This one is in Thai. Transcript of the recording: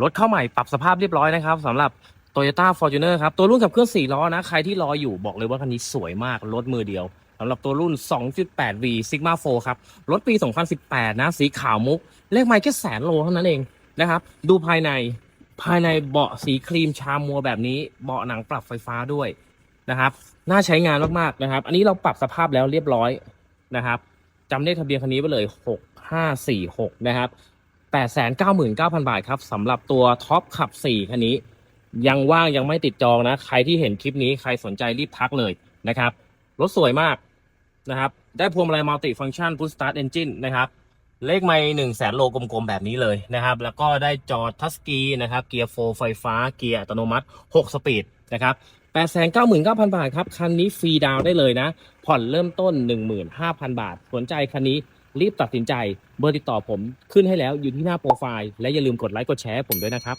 รถเข้าใหม่ปรับสภาพเรียบร้อยนะครับสำหรับ Toyota Fortuner ครับ ตัวรุ่นขับเคลื่อน4ล้อนะ ใครที่รออยู่บอกเลยว่าคันนี้สวยมาก รถมือเดียวสำหรับตัวรุ่น 2.8V Sigma 4ครับ รถปี 2018 นะ สีขาวมุก เลขไมล์แค่แสนโลเท่านั้นเองนะครับ ดูภายในภายในเบาะสีครีมชามัวแบบนี้ เบาะหนังปรับไฟฟ้าด้วยนะครับ น่าใช้งานมากๆนะครับ อันนี้เราปรับสภาพแล้วเรียบร้อยนะครับจำเลขทะเบียนคันนี้ไปเลย 6546 นะครับ 899,000 บาทครับสำหรับตัวท็อปขับ 4 คันนี้ ยังว่างยังไม่ติดจองนะ ใครที่เห็นคลิปนี้ใครสนใจรีบทักเลยนะครับ รถสวยมากนะครับ ได้พวงมาลัยมัลติฟัง c t ชันพุ s สตาร์ทเอนจินนะครับ เลขไม่หนึ่งแสนโลกลมๆ แบบนี้เลยนะครับ แล้วก็ได้จอทัสกีนะครับ เกียร์โฟไฟฟ้า เกียร์อัตโนมัติ 6 สปีดนะครับ899,000 บาทครับ คันนี้ฟรีดาวได้เลยนะ ผ่อนเริ่มต้น 15,000 บาท สนใจคันนี้ รีบตัดสินใจ เบอร์ติดต่อผมขึ้นให้แล้วอยู่ที่หน้าโปรไฟล์และอย่าลืมกดไลค์กดแชร์ผมด้วยนะครับ